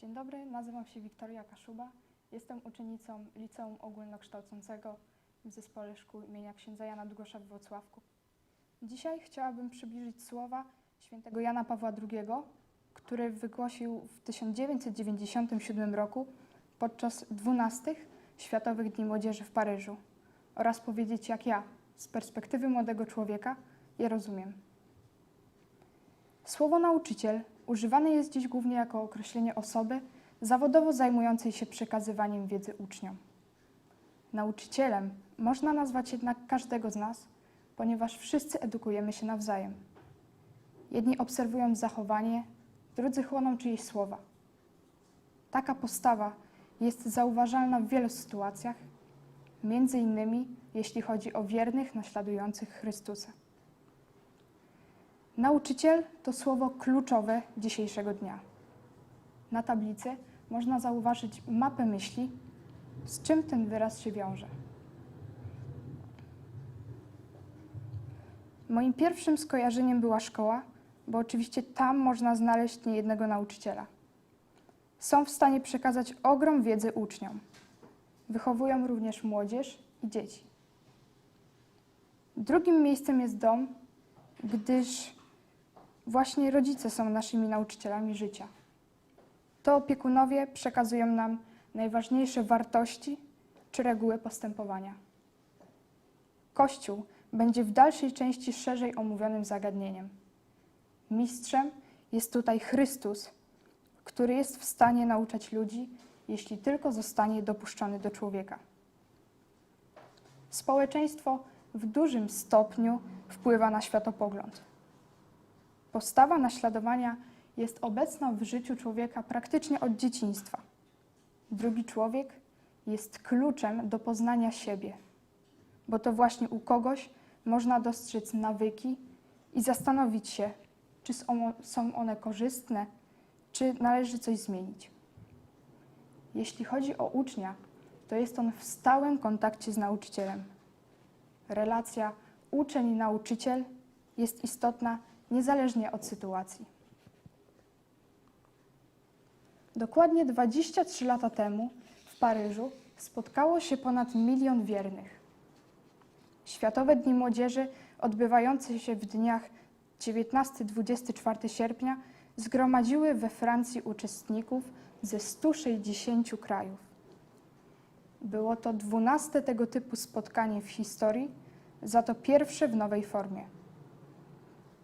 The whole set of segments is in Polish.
Dzień dobry, nazywam się Wiktoria Kaszuba. Jestem uczennicą Liceum Ogólnokształcącego w Zespole Szkół imienia księdza Jana Długosza w Włocławku. Dzisiaj chciałabym przybliżyć słowa świętego Jana Pawła II, który wygłosił w 1997 roku podczas 12 Światowych Dni Młodzieży w Paryżu oraz powiedzieć, jak ja, z perspektywy młodego człowieka, je rozumiem. Słowo nauczyciel używane jest dziś głównie jako określenie osoby zawodowo zajmującej się przekazywaniem wiedzy uczniom. Nauczycielem można nazwać jednak każdego z nas, ponieważ wszyscy edukujemy się nawzajem. Jedni obserwują zachowanie, drudzy chłoną czyjeś słowa. Taka postawa jest zauważalna w wielu sytuacjach, między innymi jeśli chodzi o wiernych naśladujących Chrystusa. Nauczyciel to słowo kluczowe dzisiejszego dnia. Na tablicy można zauważyć mapę myśli, z czym ten wyraz się wiąże. Moim pierwszym skojarzeniem była szkoła, bo oczywiście tam można znaleźć niejednego nauczyciela. Są w stanie przekazać ogrom wiedzy uczniom. Wychowują również młodzież i dzieci. Drugim miejscem jest dom, gdyż Właśnie rodzice są naszymi nauczycielami życia. To opiekunowie przekazują nam najważniejsze wartości czy reguły postępowania. Kościół będzie w dalszej części szerzej omówionym zagadnieniem. Mistrzem jest tutaj Chrystus, który jest w stanie nauczać ludzi, jeśli tylko zostanie dopuszczony do człowieka. Społeczeństwo w dużym stopniu wpływa na światopogląd. Postawa naśladowania jest obecna w życiu człowieka praktycznie od dzieciństwa. Drugi człowiek jest kluczem do poznania siebie, bo to właśnie u kogoś można dostrzec nawyki i zastanowić się, czy są- one korzystne, czy należy coś zmienić. Jeśli chodzi o ucznia, to jest on w stałym kontakcie z nauczycielem. Relacja uczeń i nauczyciel jest istotna niezależnie od sytuacji. Dokładnie 23 lata temu w Paryżu spotkało się ponad milion wiernych. Światowe Dni Młodzieży odbywające się w dniach 19-24 sierpnia zgromadziły we Francji uczestników ze 160 krajów. Było to dwunaste tego typu spotkanie w historii, za to pierwsze w nowej formie.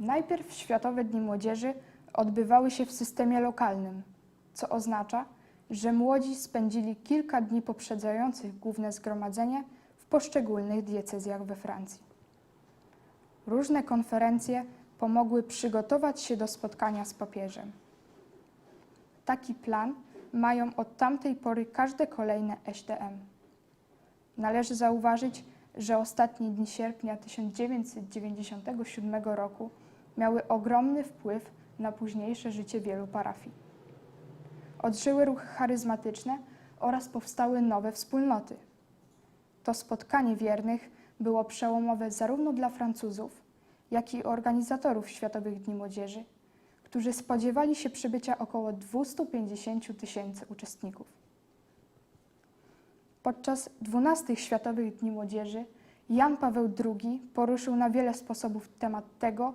Najpierw Światowe Dni Młodzieży odbywały się w systemie lokalnym, co oznacza, że młodzi spędzili kilka dni poprzedzających główne zgromadzenie w poszczególnych diecezjach we Francji. Różne konferencje pomogły przygotować się do spotkania z papieżem. Taki plan mają od tamtej pory każde kolejne STM. Należy zauważyć, że ostatnie dni sierpnia 1997 roku miały ogromny wpływ na późniejsze życie wielu parafii. Odżyły ruchy charyzmatyczne oraz powstały nowe wspólnoty. To spotkanie wiernych było przełomowe zarówno dla Francuzów, jak i organizatorów Światowych Dni Młodzieży, którzy spodziewali się przybycia około 250 tysięcy uczestników. Podczas 12 Światowych Dni Młodzieży Jan Paweł II poruszył na wiele sposobów temat tego,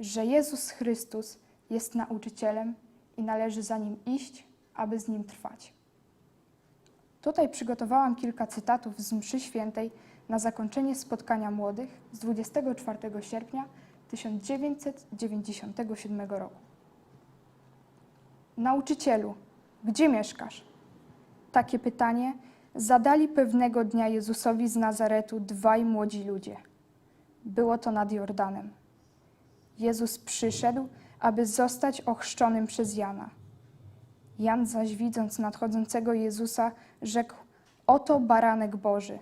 że Jezus Chrystus jest nauczycielem i należy za nim iść, aby z nim trwać. Tutaj przygotowałam kilka cytatów z mszy świętej na zakończenie spotkania młodych z 24 sierpnia 1997 roku. Nauczycielu, gdzie mieszkasz? Takie pytanie zadali pewnego dnia Jezusowi z Nazaretu dwaj młodzi ludzie. Było to nad Jordanem. Jezus przyszedł, aby zostać ochrzczonym przez Jana. Jan zaś widząc nadchodzącego Jezusa, rzekł: Oto baranek Boży.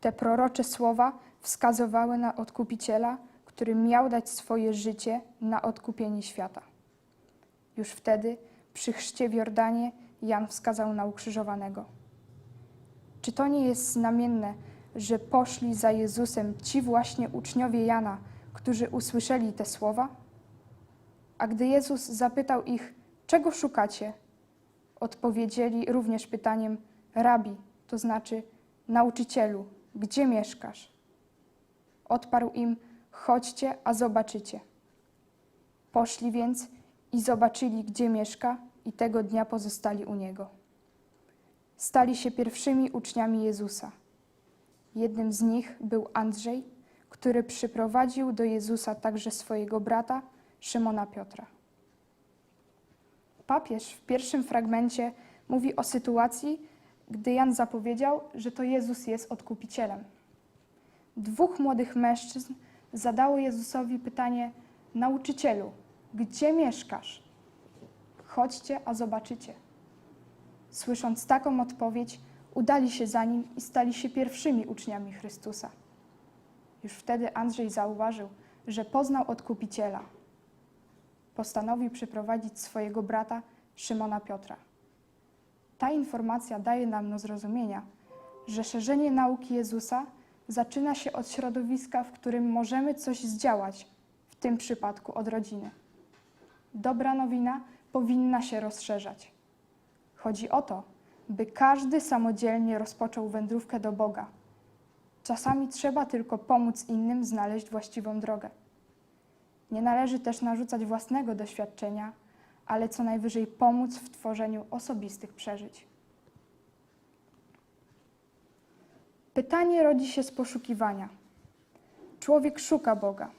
Te prorocze słowa wskazywały na odkupiciela, który miał dać swoje życie na odkupienie świata. Już wtedy, przy chrzcie w Jordanie, Jan wskazał na ukrzyżowanego. Czy to nie jest znamienne, że poszli za Jezusem ci właśnie uczniowie Jana, którzy usłyszeli te słowa? A gdy Jezus zapytał ich, czego szukacie, odpowiedzieli również pytaniem rabi, to znaczy nauczycielu, gdzie mieszkasz? Odparł im, chodźcie, a zobaczycie. Poszli więc i zobaczyli, gdzie mieszka, i tego dnia pozostali u niego. Stali się pierwszymi uczniami Jezusa. Jednym z nich był Andrzej, który przyprowadził do Jezusa także swojego brata, Szymona Piotra. Papież w pierwszym fragmencie mówi o sytuacji, gdy Jan zapowiedział, że to Jezus jest odkupicielem. Dwóch młodych mężczyzn zadało Jezusowi pytanie: Nauczycielu, gdzie mieszkasz? Chodźcie, a zobaczycie. Słysząc taką odpowiedź, udali się za nim i stali się pierwszymi uczniami Chrystusa. Już wtedy Andrzej zauważył, że poznał odkupiciela. Postanowił przyprowadzić swojego brata Szymona Piotra. Ta informacja daje nam do zrozumienia, że szerzenie nauki Jezusa zaczyna się od środowiska, w którym możemy coś zdziałać, w tym przypadku od rodziny. Dobra nowina powinna się rozszerzać. Chodzi o to, by każdy samodzielnie rozpoczął wędrówkę do Boga. Czasami trzeba tylko pomóc innym znaleźć właściwą drogę. Nie należy też narzucać własnego doświadczenia, ale co najwyżej pomóc w tworzeniu osobistych przeżyć. Pytanie rodzi się z poszukiwania. Człowiek szuka Boga.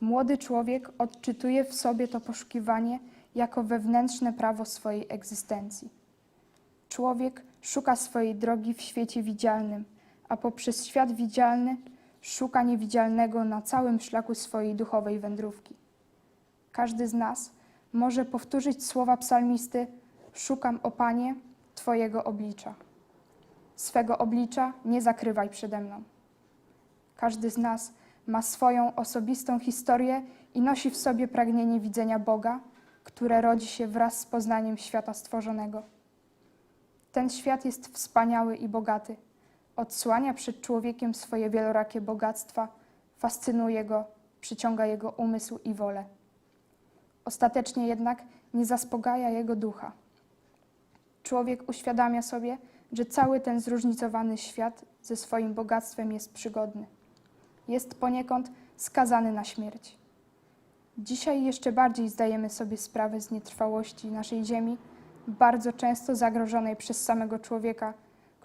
Młody człowiek odczytuje w sobie to poszukiwanie jako wewnętrzne prawo swojej egzystencji. Człowiek szuka swojej drogi w świecie widzialnym, a poprzez świat widzialny szuka niewidzialnego na całym szlaku swojej duchowej wędrówki. Każdy z nas może powtórzyć słowa psalmisty: Szukam, o Panie, Twojego oblicza. Swego oblicza nie zakrywaj przede mną. Każdy z nas ma swoją osobistą historię i nosi w sobie pragnienie widzenia Boga, które rodzi się wraz z poznaniem świata stworzonego. Ten świat jest wspaniały i bogaty. Odsłania przed człowiekiem swoje wielorakie bogactwa, fascynuje go, przyciąga jego umysł i wolę. Ostatecznie jednak nie zaspokaja jego ducha. Człowiek uświadamia sobie, że cały ten zróżnicowany świat ze swoim bogactwem jest przygodny. Jest poniekąd skazany na śmierć. Dzisiaj jeszcze bardziej zdajemy sobie sprawę z nietrwałości naszej Ziemi, bardzo często zagrożonej przez samego człowieka,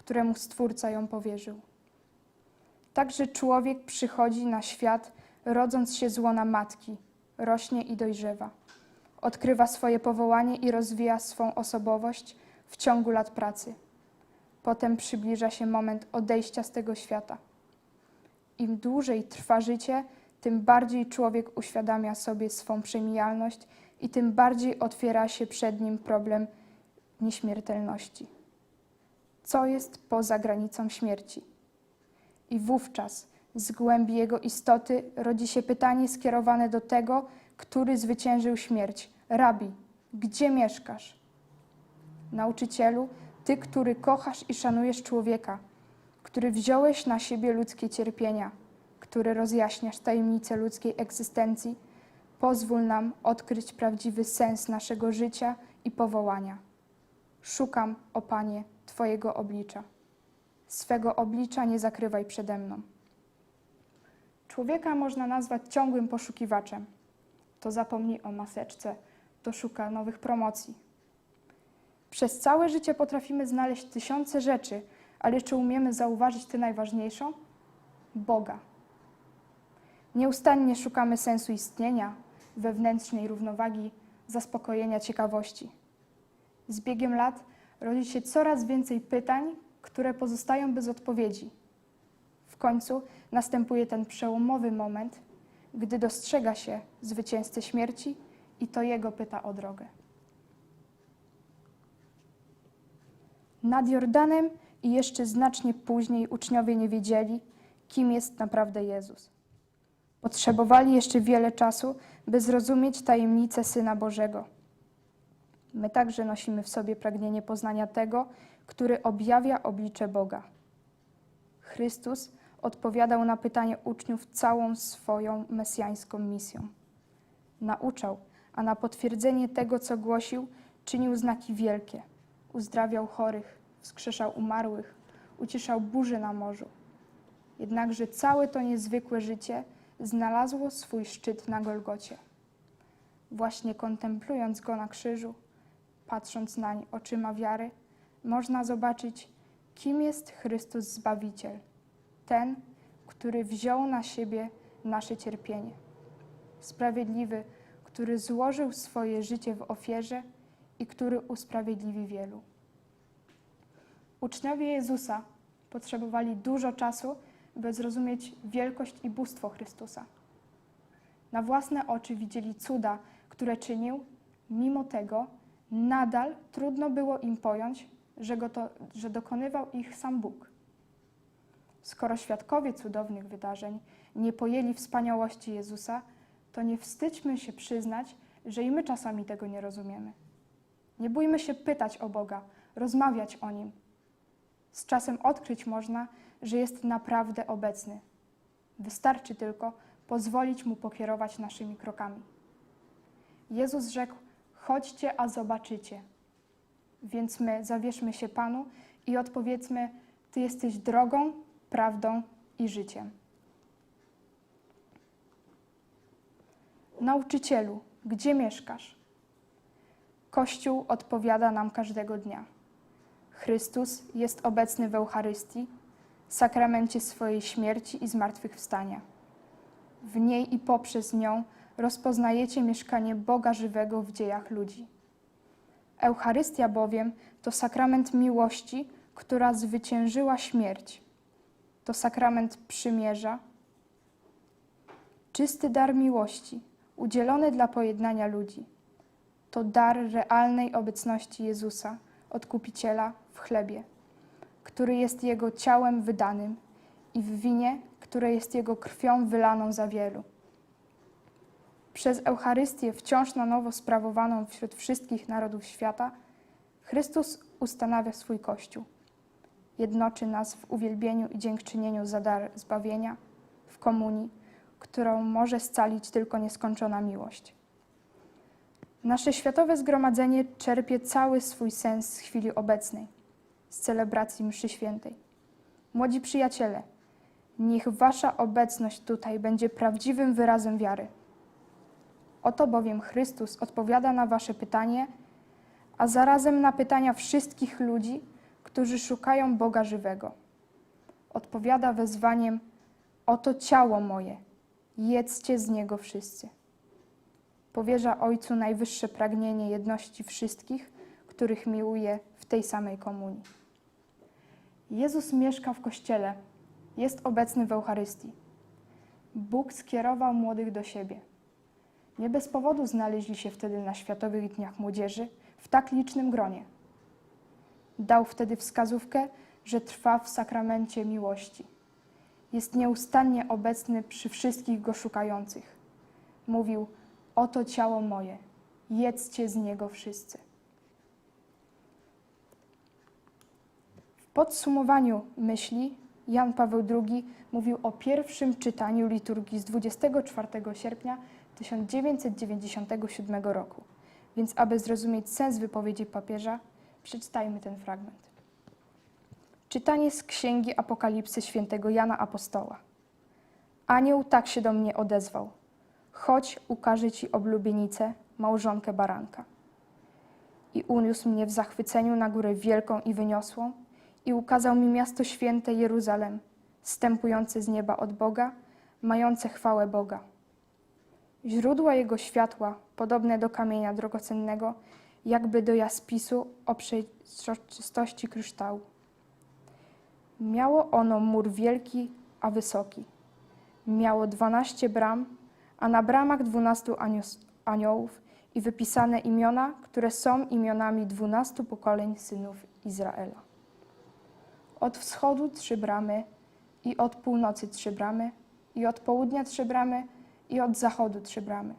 któremu Stwórca ją powierzył. Także człowiek przychodzi na świat, rodząc się z łona matki, rośnie i dojrzewa. Odkrywa swoje powołanie i rozwija swą osobowość w ciągu lat pracy. Potem przybliża się moment odejścia z tego świata. Im dłużej trwa życie, tym bardziej człowiek uświadamia sobie swą przemijalność i tym bardziej otwiera się przed nim problem nieśmiertelności. Co jest poza granicą śmierci? I wówczas z głębi jego istoty rodzi się pytanie skierowane do tego, który zwyciężył śmierć. Rabi, gdzie mieszkasz? Nauczycielu, ty, który kochasz i szanujesz człowieka, który wziąłeś na siebie ludzkie cierpienia, który rozjaśniasz tajemnice ludzkiej egzystencji, pozwól nam odkryć prawdziwy sens naszego życia i powołania. Szukam, o Panie, Twojego oblicza. Swego oblicza nie zakrywaj przede mną. Człowieka można nazwać ciągłym poszukiwaczem. To zapomni o maseczce, to szuka nowych promocji. Przez całe życie potrafimy znaleźć tysiące rzeczy, ale czy umiemy zauważyć tę najważniejszą? Boga. Nieustannie szukamy sensu istnienia, wewnętrznej równowagi, zaspokojenia ciekawości. Z biegiem lat rodzi się coraz więcej pytań, które pozostają bez odpowiedzi. W końcu następuje ten przełomowy moment, gdy dostrzega się zwycięzcę śmierci i to jego pyta o drogę. Nad Jordanem i jeszcze znacznie później uczniowie nie wiedzieli, kim jest naprawdę Jezus. Potrzebowali jeszcze wiele czasu, by zrozumieć tajemnicę Syna Bożego. My także nosimy w sobie pragnienie poznania tego, który objawia oblicze Boga. Chrystus odpowiadał na pytanie uczniów całą swoją mesjańską misją. Nauczał, a na potwierdzenie tego, co głosił, czynił znaki wielkie. Uzdrawiał chorych, wskrzeszał umarłych, uciszał burzy na morzu. Jednakże całe to niezwykłe życie znalazło swój szczyt na Golgocie. Właśnie kontemplując go na krzyżu, patrząc nań oczyma wiary, można zobaczyć, kim jest Chrystus Zbawiciel, ten, który wziął na siebie nasze cierpienie. Sprawiedliwy, który złożył swoje życie w ofierze i który usprawiedliwi wielu. Uczniowie Jezusa potrzebowali dużo czasu, by zrozumieć wielkość i bóstwo Chrystusa. Na własne oczy widzieli cuda, które czynił, mimo tego nadal trudno było im pojąć, że, go to, że dokonywał ich sam Bóg. Skoro świadkowie cudownych wydarzeń nie pojęli wspaniałości Jezusa, to nie wstydźmy się przyznać, że i my czasami tego nie rozumiemy. Nie bójmy się pytać o Boga, rozmawiać o Nim. Z czasem odkryć można, że jest naprawdę obecny. Wystarczy tylko pozwolić Mu pokierować naszymi krokami. Jezus rzekł: Chodźcie, a zobaczycie. Więc my zawierzmy się Panu i odpowiedzmy: Ty jesteś drogą, prawdą i życiem. Nauczycielu, gdzie mieszkasz? Kościół odpowiada nam każdego dnia. Chrystus jest obecny w Eucharystii, sakramencie swojej śmierci i zmartwychwstania. W niej i poprzez nią rozpoznajecie mieszkanie Boga żywego w dziejach ludzi. Eucharystia bowiem to sakrament miłości, która zwyciężyła śmierć. To sakrament przymierza, czysty dar miłości, udzielony dla pojednania ludzi. To dar realnej obecności Jezusa, Odkupiciela, w chlebie, który jest Jego ciałem wydanym i w winie, które jest Jego krwią wylaną za wielu. Przez Eucharystię wciąż na nowo sprawowaną wśród wszystkich narodów świata, Chrystus ustanawia swój Kościół. Jednoczy nas w uwielbieniu i dziękczynieniu za dar zbawienia, w komunii, którą może scalić tylko nieskończona miłość. Nasze światowe zgromadzenie czerpie cały swój sens z chwili obecnej, z celebracji mszy świętej. Młodzi przyjaciele, niech wasza obecność tutaj będzie prawdziwym wyrazem wiary. Oto bowiem Chrystus odpowiada na wasze pytanie, a zarazem na pytania wszystkich ludzi, którzy szukają Boga żywego. Odpowiada wezwaniem: Oto ciało moje, jedzcie z niego wszyscy powierza Ojcu najwyższe pragnienie jedności wszystkich, których miłuje w tej samej komunii. Jezus mieszka w Kościele, jest obecny w Eucharystii. Bóg skierował młodych do siebie. Nie bez powodu znaleźli się wtedy na Światowych Dniach Młodzieży w tak licznym gronie. Dał wtedy wskazówkę, że trwa w sakramencie miłości. Jest nieustannie obecny przy wszystkich go szukających. Mówił, Oto ciało moje, jedzcie z niego wszyscy. W podsumowaniu myśli Jan Paweł II mówił o pierwszym czytaniu liturgii z 24 sierpnia 1997 roku. Więc, aby zrozumieć sens wypowiedzi papieża, przeczytajmy ten fragment. Czytanie z Księgi Apokalipsy świętego Jana Apostoła. Anioł tak się do mnie odezwał – chodź, ukażę ci oblubienicę, małżonkę baranka. I uniósł mnie w zachwyceniu na górę wielką i wyniosłą i ukazał mi miasto święte Jeruzalem, stępujące z nieba od Boga, mające chwałę Boga. Źródła jego światła, podobne do kamienia drogocennego, jakby do jaspisu o przejrzystości kryształu. Miało ono mur wielki, a wysoki. Miało dwanaście bram, a na bramach dwunastu aniołów i wypisane imiona, które są imionami dwunastu pokoleń synów Izraela. Od wschodu trzy bramy, i od północy trzy bramy, i od południa trzy bramy, i od zachodu trzy bramy.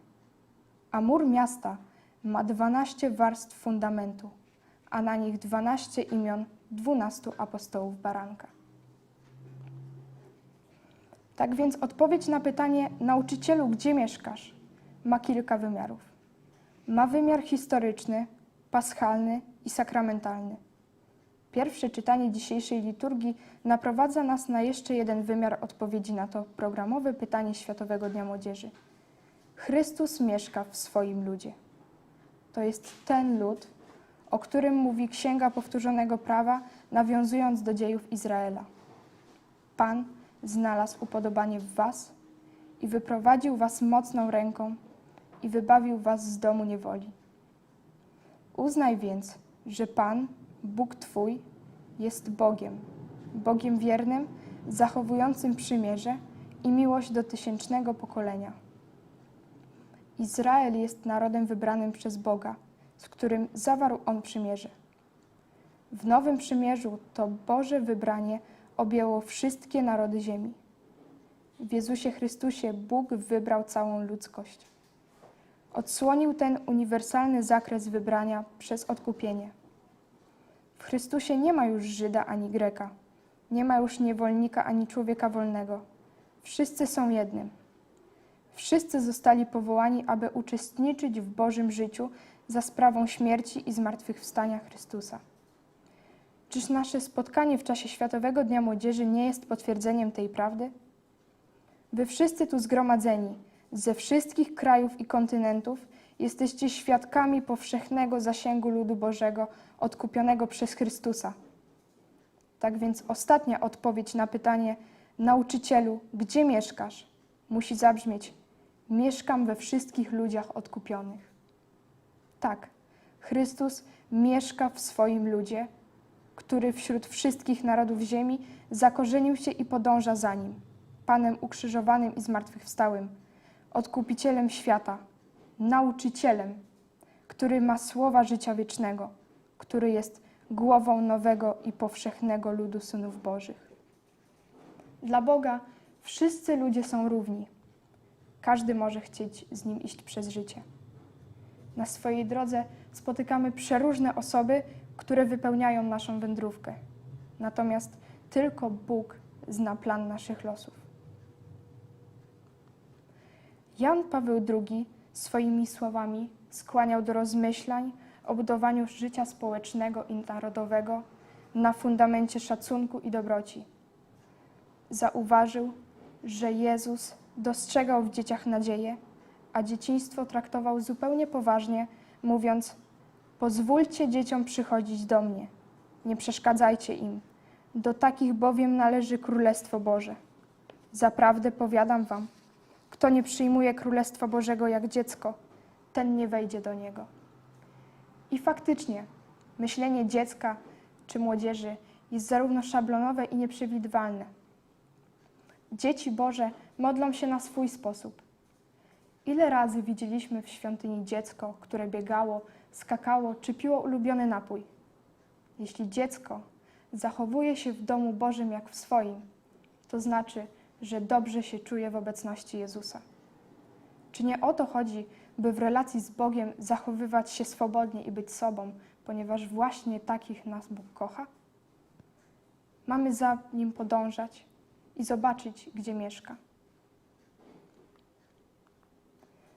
A mur miasta ma dwanaście warstw fundamentu, a na nich dwanaście imion dwunastu apostołów baranka. Tak więc odpowiedź na pytanie, nauczycielu, gdzie mieszkasz, ma kilka wymiarów. Ma wymiar historyczny, paschalny i sakramentalny. Pierwsze czytanie dzisiejszej liturgii naprowadza nas na jeszcze jeden wymiar odpowiedzi na to programowe pytanie Światowego Dnia Młodzieży. Chrystus mieszka w swoim ludzie. To jest ten lud, o którym mówi Księga Powtórzonego Prawa, nawiązując do dziejów Izraela. Pan znalazł upodobanie w was i wyprowadził was mocną ręką i wybawił was z domu niewoli. Uznaj więc, że Pan, Bóg Twój, jest Bogiem, Bogiem wiernym, zachowującym przymierze i miłość do tysięcznego pokolenia. Izrael jest narodem wybranym przez Boga, z którym zawarł On przymierze. W nowym przymierzu to Boże wybranie objęło wszystkie narody ziemi. W Jezusie Chrystusie Bóg wybrał całą ludzkość. Odsłonił ten uniwersalny zakres wybrania przez odkupienie. Chrystusie nie ma już Żyda ani Greka, nie ma już niewolnika ani człowieka wolnego. Wszyscy są jednym. Wszyscy zostali powołani, aby uczestniczyć w Bożym życiu za sprawą śmierci i zmartwychwstania Chrystusa. Czyż nasze spotkanie w czasie Światowego Dnia Młodzieży nie jest potwierdzeniem tej prawdy? Wy wszyscy tu zgromadzeni, ze wszystkich krajów i kontynentów, jesteście świadkami powszechnego zasięgu ludu Bożego, odkupionego przez Chrystusa. Tak więc ostatnia odpowiedź na pytanie, nauczycielu, gdzie mieszkasz, musi zabrzmieć: Mieszkam we wszystkich ludziach odkupionych. Tak, Chrystus mieszka w swoim ludzie, który wśród wszystkich narodów ziemi zakorzenił się i podąża za nim, Panem ukrzyżowanym i zmartwychwstałym, odkupicielem świata, nauczycielem, który ma słowa życia wiecznego, który jest głową nowego i powszechnego ludu synów Bożych. Dla Boga wszyscy ludzie są równi. Każdy może chcieć z nim iść przez życie. Na swojej drodze spotykamy przeróżne osoby, które wypełniają naszą wędrówkę. Natomiast tylko Bóg zna plan naszych losów. Jan Paweł II swoimi słowami skłaniał do rozmyślań o budowaniu życia społecznego i narodowego na fundamencie szacunku i dobroci. Zauważył, że Jezus dostrzegał w dzieciach nadzieję, a dzieciństwo traktował zupełnie poważnie, mówiąc: Pozwólcie dzieciom przychodzić do mnie, nie przeszkadzajcie im. Do takich bowiem należy Królestwo Boże. Zaprawdę powiadam wam, kto nie przyjmuje Królestwa Bożego jak dziecko, ten nie wejdzie do niego. I faktycznie, myślenie dziecka czy młodzieży jest zarówno szablonowe i nieprzewidywalne. Dzieci Boże modlą się na swój sposób. Ile razy widzieliśmy w świątyni dziecko, które biegało, skakało czy piło ulubiony napój? Jeśli dziecko zachowuje się w domu Bożym jak w swoim, to znaczy, że dobrze się czuje w obecności Jezusa. Czy nie o to chodzi, by w relacji z Bogiem zachowywać się swobodnie i być sobą, ponieważ właśnie takich nas Bóg kocha? Mamy za nim podążać i zobaczyć, gdzie mieszka.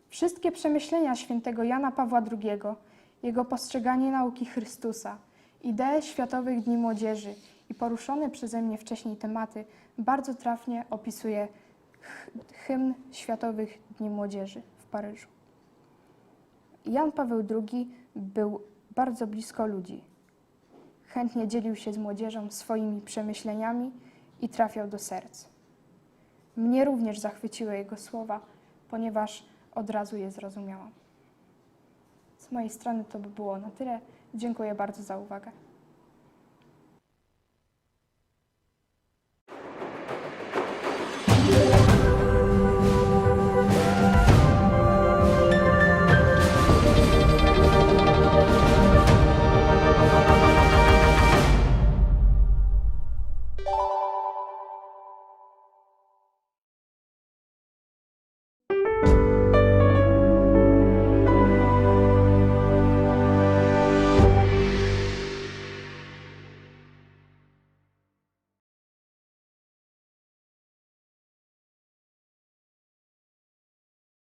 Wszystkie przemyślenia świętego Jana Pawła II, jego postrzeganie nauki Chrystusa, idee Światowych Dni Młodzieży i poruszone przeze mnie wcześniej tematy bardzo trafnie opisuje hymn Światowych Dni Młodzieży w Paryżu. Jan Paweł II był bardzo blisko ludzi. Chętnie dzielił się z młodzieżą swoimi przemyśleniami i trafiał do serc. Mnie również zachwyciły jego słowa, ponieważ od razu je zrozumiałam. Z mojej strony to by było na tyle. Dziękuję bardzo za uwagę.